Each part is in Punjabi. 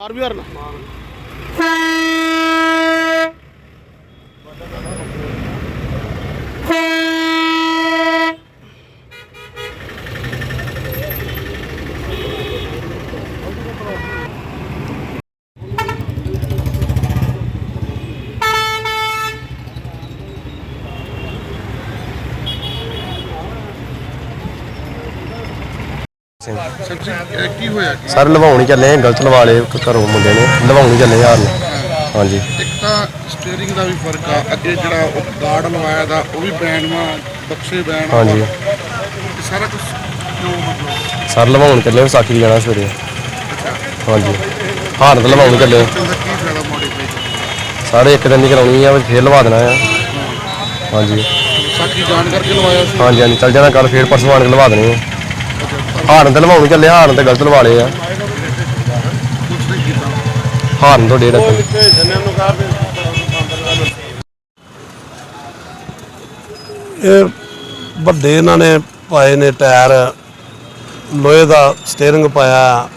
ਮਾਰ ਵੀ ਹਰਨਾ ਇਹ ਕੀ ਹੋਇਆ ਕੀ ਸਰ ਲਵਾਉਣ ਚੱਲੇ ਆ, ਗਲਤ ਲਵਾ ਲਏ ਘ- ਘਰੋਂ ਮੁੰਡੇ ਨੇ ਲਵਾਉਣ ਚੱਲੇ ਯਾਰ ਨੂੰ ਹਾਂਜੀ। ਇੱਕ ਤਾਂ ਸਟੀਅਰਿੰਗ ਦਾ ਵੀ ਫ਼ਰਕ ਆ ਅੱਗੇ ਜਿਹੜਾ ਉਹ ਗਾਰਡ ਲਵਾਇਆ ਦਾ ਉਹ ਵੀ ਬੈਨ ਵਾ ਬਕਸੇ ਆ ਹਾਂਜੀ। ਸਾਰਾ ਕੁਝ ਕਿਉਂ ਮਤਲਬ? ਸਰ ਲਵਾਉਣ ਚੱਲੇ ਵਿਸਾਖੀ ਦੀ ਜਾਣਾ ਸਵੇਰੇ। ਹਾਂਜੀ। ਹਾਰਨ ਤੇ ਲਵਾਉਣ ਚੱਲੇ ਇਹਦਾ ਕੀ ਫਾਇਦਾ ਮੋਡੀਫਾਈ ਸਾਰੇ ਇੱਕ ਦਿਨ ਦੀ ਕਰਾਉਣੀ ਆ ਫਿਰ ਲਵਾ ਦੇਣਾ ਆ। ਹਾਂਜੀ। ਸਾਕੀ ਜਾਣ ਕਰਕੇ ਲਵਾਇਆ ਸੀ? ਹਾਂਜੀ ਹਾਂਜੀ ਚੱਲ ਜਾਣਾ ਕੱਲ ਫੇਰ ਪਰਸੋਂ ਆਣ ਕੇ ਲਵਾ ਦੇਣੀ ਆ। ਹਾਰਨ ਤੇ ਲਵਾਉਣ ਚੱਲੇ, ਹਾਰਨ ਤੇ ਗਲਤ ਲਵਾ ਲਏ ਆ। ਹਾਰਨ ਤੋਂ ਡੇਢ ਅੱਗੇ ਇਹ ਵੱਡੇ ਇਹਨਾਂ ਨੇ ਪਾਏ ਨੇ ਟਾਇਰ, ਲੋਹੇ ਦਾ ਸਟੀਅਰਿੰਗ ਪਾਇਆ,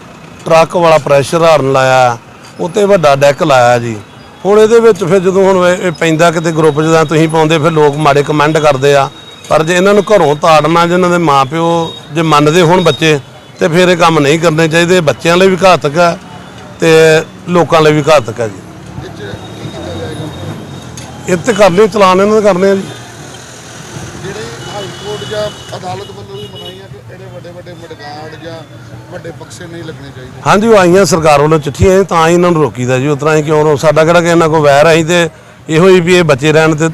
ਟਰੱਕ ਵਾਲਾ ਪ੍ਰੈਸ਼ਰ ਹਾਰਨ ਲਾਇਆ, ਉੱਤੇ ਵੱਡਾ ਡੈਕ ਲਾਇਆ ਜੀ। ਹੁਣ ਇਹਦੇ ਵਿੱਚ ਫਿਰ ਜਦੋਂ ਹੁਣ ਇਹ ਇਹ ਪੈਂਦਾ ਕਿਤੇ ਗਰੁੱਪ 'ਚ ਤਾਂ ਤੁਸੀਂ ਪਾਉਂਦੇ, ਫਿਰ ਲੋਕ ਮਾੜੇ ਕਮੈਂਟ ਕਰਦੇ ਆ। ਪਰ ਜੇ ਇਹਨਾਂ ਨੂੰ ਘਰੋਂ ਤਾੜਨਾ ਜਿਨ੍ਹਾਂ ਦੇ ਮਾਪਿਓ ਜੇ ਮੰਨਦੇ ਹੋਣ ਬੱਚੇ ਤੇ ਫਿਰ ਇਹ ਕੰਮ ਨਹੀਂ ਕਰਨੇ ਚਾਹੀਦੇ। ਬੱਚਿਆਂ ਲਈ ਵੀ ਘਾਤਕ ਹੈ ਤੇ ਲੋਕਾਂ ਲਈ ਵੀ ਘਾਤਕ ਹੈ ਜੀ। ਇਹ ਤੇ ਕਰਨੇ ਚਲਾਨ ਇਹਨਾਂ ਦੇ ਕਰਨੇ ਆ ਜੀ। ਜਿਹੜੇ ਹਾਈ ਕੋਰਟ ਜਾਂ ਅਦਾਲਤ ਵੱਲੋਂ ਵੀ ਮਨਾਈਆਂ ਕਿ ਇਹਦੇ ਵੱਡੇ ਵੱਡੇ ਮਡਗਾਰਡ ਜਾਂ ਵੱਡੇ ਬਕਸੇ ਨਹੀਂ ਲੱਗਣੇ ਚਾਹੀਦੇ? ਹਾਂਜੀ ਉਹ ਆਈਆਂ ਸਰਕਾਰ ਵੱਲੋਂ ਚਿੱਠੀਆਂ ਤਾਂ ਹੀ ਇਹਨਾਂ ਨੂੰ ਰੋਕੀਦਾ ਜੀ। ਉਤਰਾ ਹੀ ਕਿਉਂ ਸਾਡਾ ਕਿਹੜਾ ਕਿ ਇਹਨਾਂ ਕੋ ਵੈਰ ਆਈ ਤੇ ਇਹੋ ਹੀ ਵੀ ਇਹ ਬੱਚੇ ਰਹਿਣ ਤੇ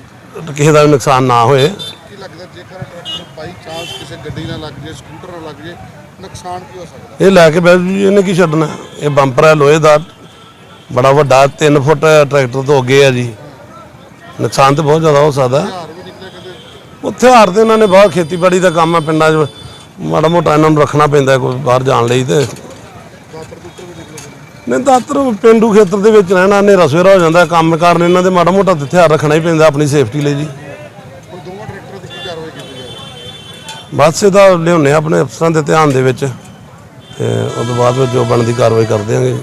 ਕਿਸੇ ਦਾ ਵੀ ਨੁਕਸਾਨ ਨਾ ਹੋਏ ਕੀ ਲੱਗਦਾ ਜੇਕਰ ਟਰੈਕਟਰ ਬਾਈ ਚਾਂਸ ਕਿਸੇ ਗੱਡੀ ਨਾਲ ਲੱਗ ਜੇ ਸਕੂਟਰ ਨਾਲ ਲੱਗ ਜੇ ਨੁਕਸਾਨ ਕੀ ਹੋ ਸਕਦਾ? ਇਹ ਲੈ ਕੇ ਬੈ ਜੀ ਇਹਨੇ ਕੀ ਛੱਡਣਾ? ਇਹ ਬੰਪਰ ਹੈ ਲੋਹੇ ਦਾ। ਬੜਾ ਵੱਡਾ 3 ਫੁੱਟ ਟਰੈਕਟਰ ਤੋਂ ਅੱਗੇ ਆ ਜੀ। ਨੁਕਸਾਨ ਤੇ ਬਹੁਤ ਜ਼ਿਆਦਾ ਹੋ ਸਕਦਾ। ਹਥਿਆਰ ਵੀ ਨਿਕਲੇ ਕਦੇ ਉੱਥੇ ਹਾਰ ਤੇ ਇਹਨਾਂ ਨੇ ਬਹੁਤ ਖੇਤੀਬਾੜੀ ਦਾ ਕੰਮ ਹੈ ਪਿੰਡਾਂ 'ਚ। ਮਾੜਾ ਮੋਟਾ ਇਹਨਾਂ ਨੂੰ ਰੱਖਣਾ ਪੈਂਦਾ ਕੋਈ ਬਾਹਰ ਜਾਣ ਲਈ ਤੇ। ਦਾਤਰ ਦੁੱਤਰ ਵੀ ਨਿਕਲੇ ਕਦੇ ਨਹੀਂ ਦਾਤਰ ਪਿੰਡੂ ਖੇਤਰ ਦੇ ਵਿੱਚ ਰਹਿਣਾ ਹਨੇਰਾ ਸਵੇਰਾ ਹੋ ਜਾਂਦਾ। ਕੰਮ ਕਾਰਨ ਇਹਨਾਂ ਦੇ ਮਾੜਾ ਮੋਟਾ ਤੇ ਹਥਿਆਰ ਰੱਖਣਾ ਹੀ ਪੈਂਦਾ ਆਪਣੀ ਸੇਫਟੀ ਲਈ ਜੀ। ਹੁਣ ਦੋਵਾਂ ਟਰੈਕਟਰਾਂ ਦੀ ਕੀ ਕਾਰਵਾਈ ਕੀਤੀ ਜਾ ਰਹੀ ਹੈ ਬਸ ਇਹਦਾ ਲਿਆਉਂਦੇ ਹਾਂ ਆਪਣੇ ਅਫਸਰਾਂ ਦੇ ਧਿਆਨ ਦੇ ਵਿੱਚ ਤੇ ਉਹ ਤੋਂ ਬਾਅਦ ਵਿੱਚ ਜੋ ਬਣਦੀ ਕਾਰਵਾਈ ਕਰਦੇ ਆਂਗੇ